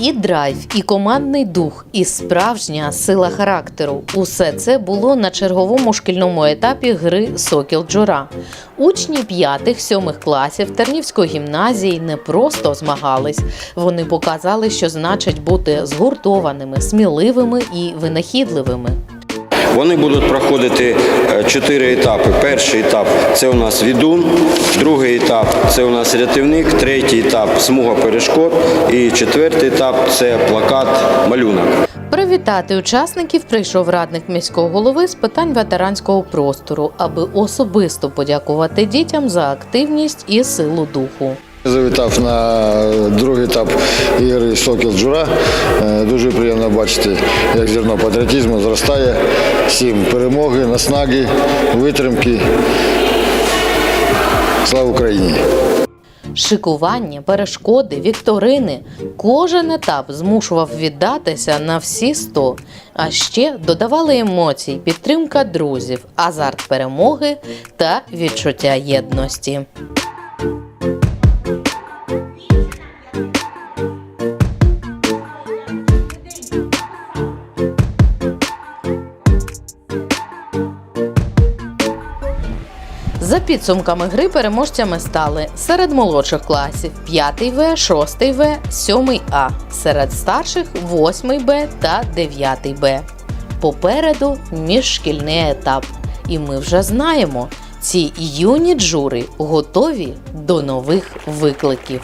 І драйв, і командний дух, і справжня сила характеру усе це було на черговому шкільному етапі гри Сокіл Джура. Учні п'ятих-сьомих класів Тернівської гімназії не просто змагались, вони показали, що значить бути згуртованими, сміливими і винахідливими. Вони будуть проходити е, чотири етапи. Перший етап це у нас відун, другий етап це у нас рятівник, третій етап смуга перешкод і четвертий етап це плакат малюнок. Привітати учасників прийшов радник міського голови з питань ветеранського простору, аби особисто подякувати дітям за активність і силу духу. Завітав на другий етап ігри Сокіл Джура. Е, Дуже приємно бачити, як зерно патріотизму зростає. Всім перемоги, наснаги, витримки. Слава Україні! Шикування, перешкоди, вікторини. Кожен етап змушував віддатися на всі сто. А ще додавали емоцій, підтримка друзів, азарт перемоги та відчуття єдності. За підсумками гри переможцями стали серед молодших класів 5 В, 6 В, 7 А, серед старших 8 Б та 9 Б. Попереду міжшкільний етап. І ми вже знаємо, ці юні джури готові до нових викликів.